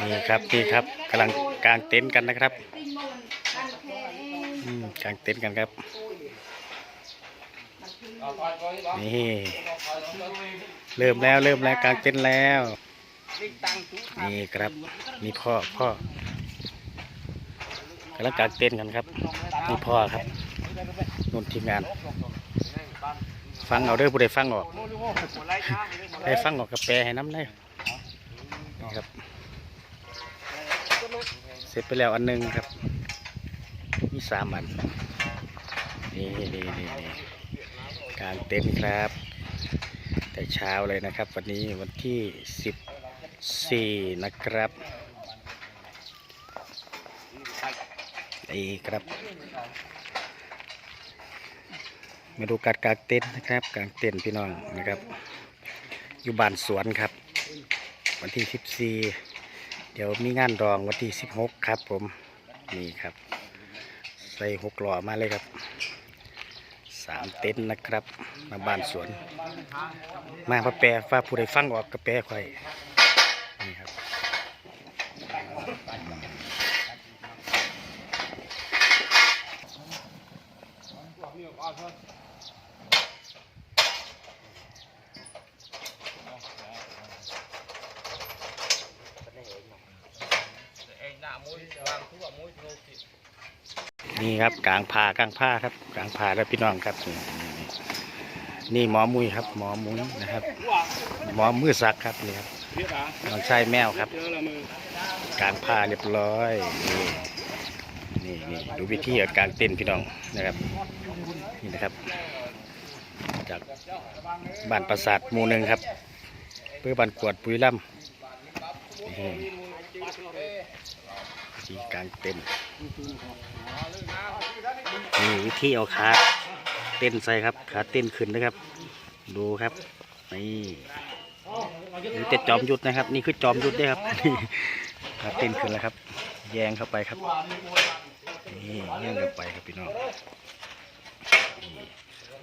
นี่ครับนี่ครับกำลังกางเต็นท์กันนะครับอืมกางเต็นท์กันครับนี่เริ่มแล้วเริ่มแล้วกางเต็นท์แล้วนี่ครับนี่พ่อพ่อกำลังกางเต็นท์กันครับนี่พ่อครับนุ่นทีมงาน ฟังเอาเด้อผู้ใดฟังออกให้ฟังออกกับแปลให้น้ำได้นี่ครับเส ร็จไปแล้วอันหนึงครับ มีสามอัน นี่นี่นี่นี่กลางเต็นท์ครับ แต่เช้าเลยนะครับ วันนี้วันที่สิบสี่นะครับนี่ครับมาดูการกางเต็นท์นะครับกางเต็นท์พี่น้องนะครับ อยู่บ้านสวนครับ วันที่สิบสี่ ดี๋ยวมีงานรองวันที่สิบหกครับ ผมนี่ครับ ใส่หกหล่อมาเลยครับสามเต็นนะครับมาบ้านสวน มาพระแปรฟ้าผู้ใดฟังออกกระแปรค่อยนี่ครับ นี่ครับกลางผ้ากลางผ้าครับ กลางผ้าแล้วพี่น้องครับ นี่หมอมุ้ยครับ หมอมุ้ยนะครับ หมอมือสักครับนี่ครับน้องชายแมวครับกลางผ้าเรียบร้อยนี่นี่นดูวิธีกลางเต็นพี่น้องนะครับนี่นะครับ จากบ้านปราสาทหมู่หนึ่งครับเพื่อบ้านกวดปุยล่ำ ธีกางเต็นนี่วิธีเอาขาเต้นใส่ครับขาเต้นขึ้นนะครับ ดูครับนี่นี่แต่จอมยุทธนะครับ นี่คือจอมยุทธด้วยครับขาเต้นขึ้นแล้วครับ แยงเข้าไปครับนี่แยงเข้าไปครับพี่น้อง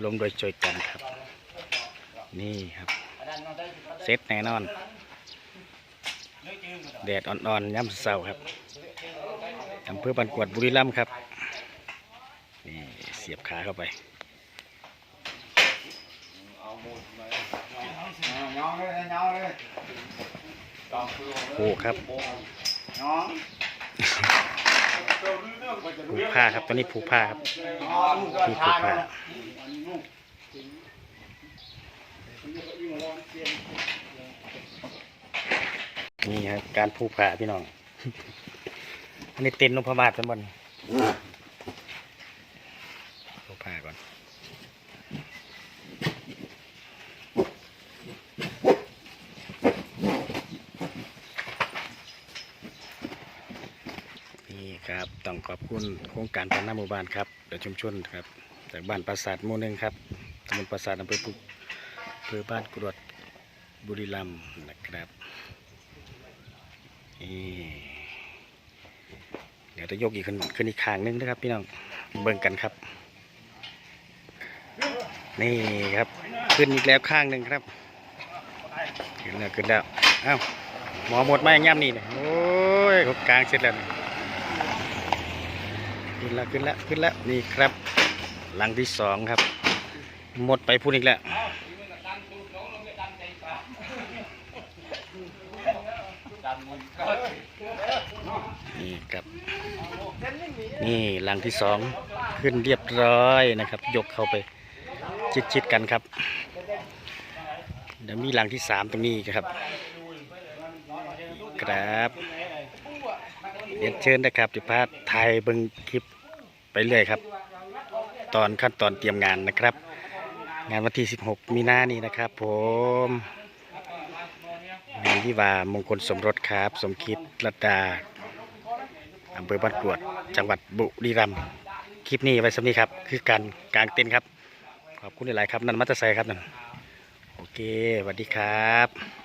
ลงโดยช่วยกันครับ นี่ครับเซตแน่นอน แดดอ่อนๆย่ำเสาครับ อำเภอบันกวดบุรีรัมย์ครับ นี่เสียบขาเข้าไป nhón lên nhón lên ผูกครับผูกผ้าครับตอนนี้ผูกผ้าครับ nhón ที่ผูกผ้านี่ครับการผูกผ้าพี่น้อง อันนี้เต็นท์นพมาศเป็นบนผูกผ้าก่อนนี่ครับต้องขอบคุณโครงการพัฒนาหมู่บ้านครับเดี๋ยวชุมชนครับจากบ้านปราสาทหมู่หนึ่งครับตำบลปราสาทอำเภอปุกอำเภอบ้านกรวดบุรีรัมย์นะครับนี่ี๋ยวจะยกอีกขึ้นขึ้นอีกข้างหนึงนะครับ พี่น้องเบิ่งกันครับ นี่ครับ ขึ้นอีกแล้วข้างหนึ่งครับ ขึ้นแล้วขึ้นแล้วอ้าวหมอหมดไหมย่ำนี่เนี่ยโอ้ยเขากลางเสร็จแล้วขึ้นแล้วขึ้นแล้วขึ้นแล้วนี่ครับ หลังที่สองครับ หมดไปพูดอีกแล้ว นี่ครับ นี่หลังที่สองขึ้นเรียบร้อยนะครับ ยกเข้าไปชิดๆกันครับ เดี๋ยวมีหลังที่สามตรงนี้ครับ ครับเรียนเชิญนะครับจิพาไทยเบิ้งคลิปไปเรื่อยครับ ตอนขั้นตอนเตรียมงานนะครับ งานวันที่ 16 มีนานี้นะครับผม งานวิวามงคลสมรสครับ สมคิดรัตดาอำเภอบ้านกรวด จังหวัดบุรีรัมย์คลิปนี้ไว้สำนี้ครับ คือการกางเต็นท์ครับ ขอบคุณหลายๆครับ นั่นมัตเตอร์ไซค์ครับนั่นโอเคสวัสดีครับ